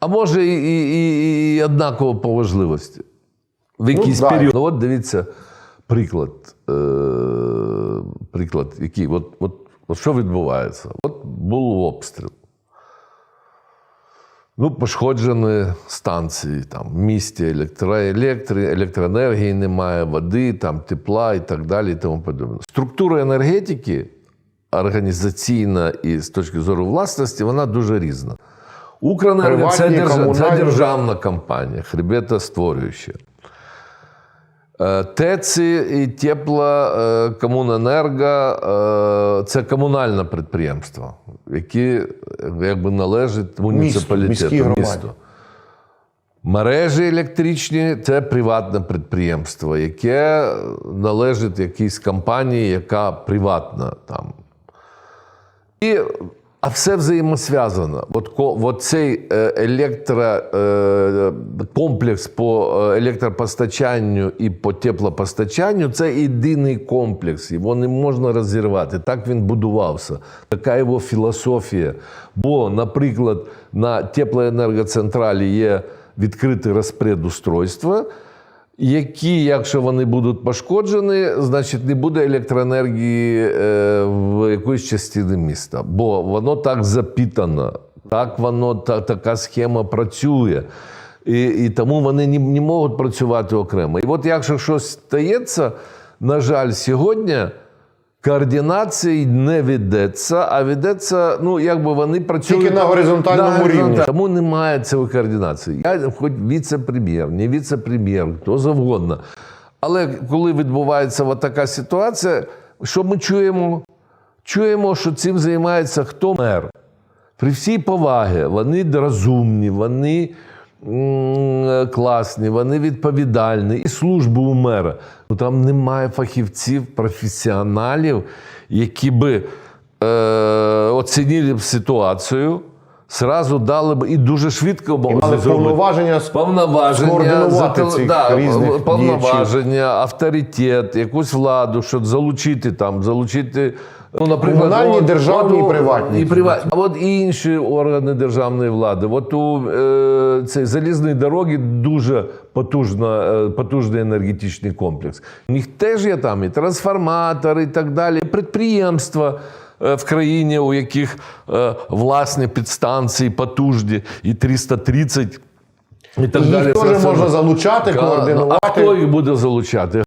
А може, і, і, і, однаково по важливості. В якийсь да. період. Ну, от дивіться, приклад. Е, приклад, який. От, от, от що відбувається? От був обстріл. Ну, пошкоджені станції, там, в місті електро, електроенергії немає, води, там, тепла і так далі. І тому подібне. Структура енергетики організаційна і з точки зору власності, вона дуже різна. Укренерго це, Приватні, держа- це державна компанія, хребетостворююча. Е, ТЕЦи і тепла комуненерго е, це комунальне підприємство, яке якби належить муніципалітету. місту. Мережі електричні це приватне підприємство, яке належить якійсь компанії, яка приватна там. І, а все взаємосв'язано. От, от цей е, електро, е, по е, електропостачанню і по теплопостачанню це єдиний комплекс. Його не можна розірвати. Так він будувався. Така його філософія. Бо, наприклад, на теплоенергоцентралі є відкрите розпредустройство, які, якщо вони будуть пошкоджені, значить не буде електроенергії е, в якоїсь частині міста, бо воно так запітано, так воно та, така схема працює. І, і тому вони не, не можуть працювати окремо. І от якщо щось стається, на жаль, сьогодні координації не ведеться, а ведеться, ну якби вони працюють Тільки на горизонтальному рівні. Тому немає цієї координації. Я хоч віце-прем'єр, не віце-прем'єр, хто завгодно. Але коли відбувається от така ситуація, що ми чуємо? Чуємо, що цим займається хто мер. При всій повагі, вони розумні, вони класні, вони відповідальні. І служба у мера. Ну там немає фахівців, професіоналів, які би е, оцінили б ситуацію, зразу дали б і дуже швидко б Мали повноваження з- Повноваження, зате- цих да, різних повноваження, авторитет, якусь владу, щоб залучити там, залучити. Ну, наприклад, Комунальні, державні і приватні. І приватні. А от і інші органи державної влади. От у е, цей залізної дороги дуже потужна, е, потужний енергетичний комплекс. У них теж є там і трансформатори, і так далі, і підприємства. Е, В країні, у яких е, власні підстанції потужні, і 330 і так Їх далі. теж можна залучати, ну, А координувати. хто їх буде залучати?